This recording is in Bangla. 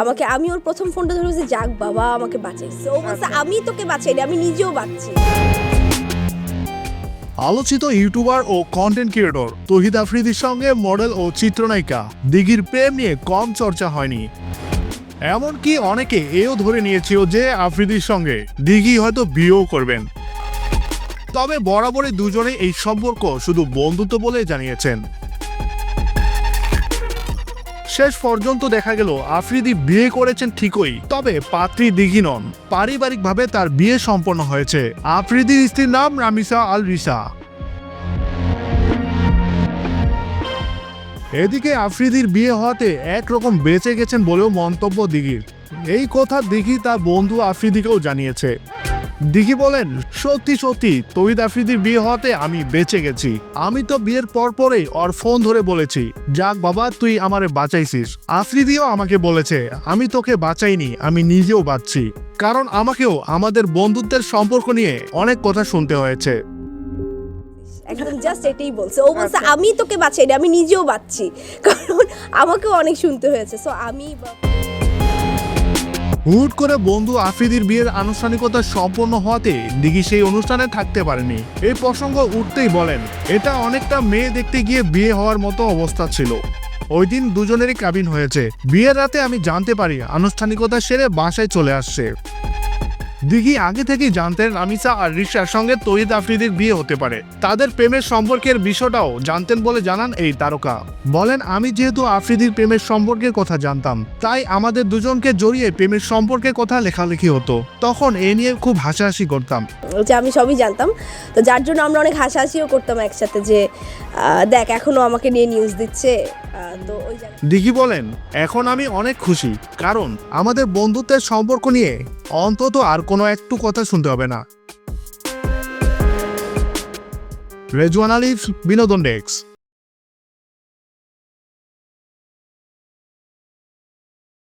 আমাকে আমি ওর প্রথম ফোনটা ধরে বলছি যাক বাবা আমাকে বাঁচাইছে ও বলছে আমি তোকে বাঁচাইনি আমি নিজেও বাঁচছি। আলোচিত ইউটিউবার ও কন্টেন্ট ক্রিয়েটর তহিদ আফ্রিদির সঙ্গে মডেল ও চিত্রনায়িকা দিঘির প্রেম নিয়ে কম চর্চা হয়নি। এমনকি অনেকে এও ধরে নিয়েছিল যে আফ্রিদির সঙ্গে দিঘি হয়তো বিয়েও করবেন। তবে বরাবরই দুজনে এই সম্পর্ক শুধু বন্ধুত্ব বলে জানিয়েছেন। শেষ পর্যন্ত দেখা গেল, আফ্রিদি বিয়ে করেছেন ঠিকই, তবে পাত্রী দিঘি নন। পারিবারিকভাবে তার বিয়ে সম্পন্ন হয়েছে। আফ্রিদির স্ত্রীর নাম রামিসা আল রিসা এদিকে আফ্রিদির বিয়ে হওয়াতে একরকম বেঁচে গেছেন বলেও মন্তব্য দিঘির। এই কথা দিঘি তার বন্ধু আফ্রিদিকেও জানিয়েছে। দিঘি বলেন সত্যি সত্যি তহিদ আফ্রিদির বিয়ে হওয়াতে আমি বেঁচে গেছি। আমি তো বিয়ের পর পরেই ওর ফোন ধরে বলেছি যাক বাবা তুই আমারে বাঁচাইছিস। আফ্রিদিও আমাকে বলেছে আমি তোকে বাঁচাইনি আমি নিজেও বাঁচছি। কারণ আমাকেও আমাদের বন্ধুত্বের সম্পর্ক নিয়ে অনেক কথা শুনতে হয়েছে। একদম জাস্ট এটাই বলছে। ও বলছে আমি তোকে বাঁচাইনি আমি নিজেও বাঁচছি। কারণ আমাকেও অনেক শুনতে হয়েছে। সো আমি হুট করে বন্ধু আফ্রিদির বিয়ের আনুষ্ঠানিকতা সম্পন্ন হওয়াতে দিঘি সেই অনুষ্ঠানে থাকতে পারেনি। এই প্রসঙ্গ উঠতেই বলেন, এটা অনেকটা মেয়ে দেখতে গিয়ে বিয়ে হওয়ার মতো অবস্থা ছিল। ওই দিন দুজনেরই কাবিন হয়েছে। বিয়ের রাতে আমি জানতে পারি, আনুষ্ঠানিকতা সেরে বাসায় চলে আসছে। দিঘি আগে থেকেই জানতেন রামিসা আর রিশার সঙ্গে তহিদ আফ্রিদির বিয়ে হতে পারে। তাদের প্রেমের সম্পর্কের বিষয়টাও জানতেন বলে জানান এই তারকা। বলেন আমি যেহেতু আফ্রিদির প্রেমের সম্পর্কের কথা জানতাম তাই আমাদের দুজনকে জড়িয়ে প্রেমের সম্পর্কের কথা লেখালেখি হতো। তখন এ নিয়ে খুব হাসাহাসি করতাম। যে আমি সবই জানতাম। তো যার জন্য আমরা অনেক হাসাহাসিও করতাম একসাথে যে দেখ এখনও আমাকে নিয়ে নিউজ দিচ্ছে। তো ওই দিঘি বলেন এখন আমি অনেক খুশি। কারণ আমাদের বন্ধুত্বের সম্পর্ক নিয়ে অন্তত আর কোনো একটু কথা শুনতে হবে না। রেজওয়ান আলিফ বিনোদন ডেস্ক।